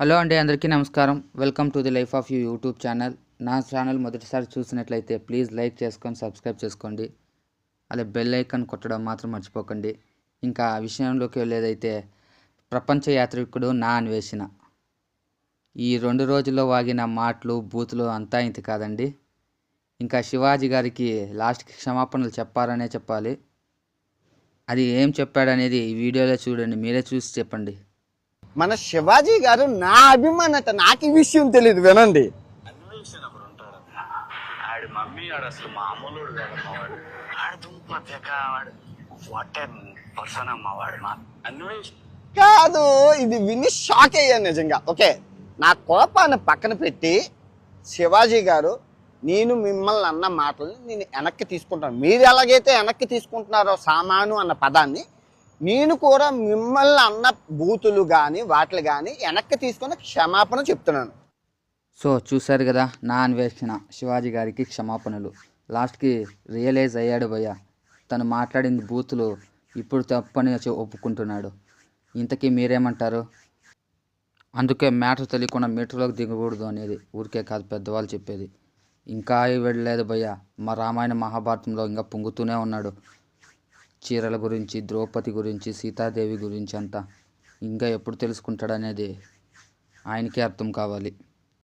Hello అండి అందరికీ నమస్కారం. Welcome to the life of you YouTube channel. నా ఛానల్ మొదటిసారి చూసినట్లయితే ప్లీజ్ లైక్ చేసుకొని సబ్స్క్రైబ్ చేసుకోండి. అలా బెల్ ఐకాన్ కొట్టడం మాత్రం మర్చిపోకండి. ఇంకా ఆ విషయంలోకి వెళ్ళేదైతే ప్రపంచ యాత్రికుడు నా అన్వేషణ. ఈ రెండు రోజుల్లో వాగిన మాటలు బూతులు అంతా ఇంత కాదండి. ఇంకా శివాజీ గారికి లాస్ట్కి క్షమాపణలు చెప్పారనే చెప్పాలి. అది ఏం చెప్పాడనేది ఈ వీడియోలో చూడండి మీరే చూసి చెప్పండి. మన శివాజీ గారు నా అభిమానత నాకు ఈ విషయం తెలియదు వినండి. కాదు ఇది విని షాక్ అయ్యాను నిజంగా. ఓకే నా కోపాన్ని పక్కన పెట్టి శివాజీ గారు నేను మిమ్మల్ని అన్న మాటలు నేను వెనక్కి తీసుకుంటాను. మీరు ఎలాగైతే వెనక్కి తీసుకుంటున్నారో సామాను అన్న పదాన్ని నేను కూడా మిమ్మల్ని అన్న బూతులు కానీ వాటిని కానీ వెనక్కి తీసుకుని క్షమాపణ చెప్తున్నాను. సో చూశారు కదా నా అన్వేషణ శివాజీ గారికి క్షమాపణలు. లాస్ట్కి రియలైజ్ అయ్యాడు భయ్య. తను మాట్లాడింది బూతులు ఇప్పుడు తప్పని ఒప్పుకుంటున్నాడు. ఇంతకీ మీరేమంటారు? అందుకే మ్యాటర్ తెలియకుండా మీటర్లోకి దిగకూడదు అనేది ఊరికే కాదు పెద్దవాళ్ళు చెప్పేది. ఇంకా వెళ్ళలేదు భయ్య. మా రామాయణ మహాభారతంలో ఇంకా పొంగుతూనే ఉన్నాడు. చీరల గురించి ద్రౌపది గురించి సీతాదేవి గురించి అంతా ఇంకా ఎప్పుడు తెలుసుకుంటాడనేది ఆయనకే అర్థం కావాలి.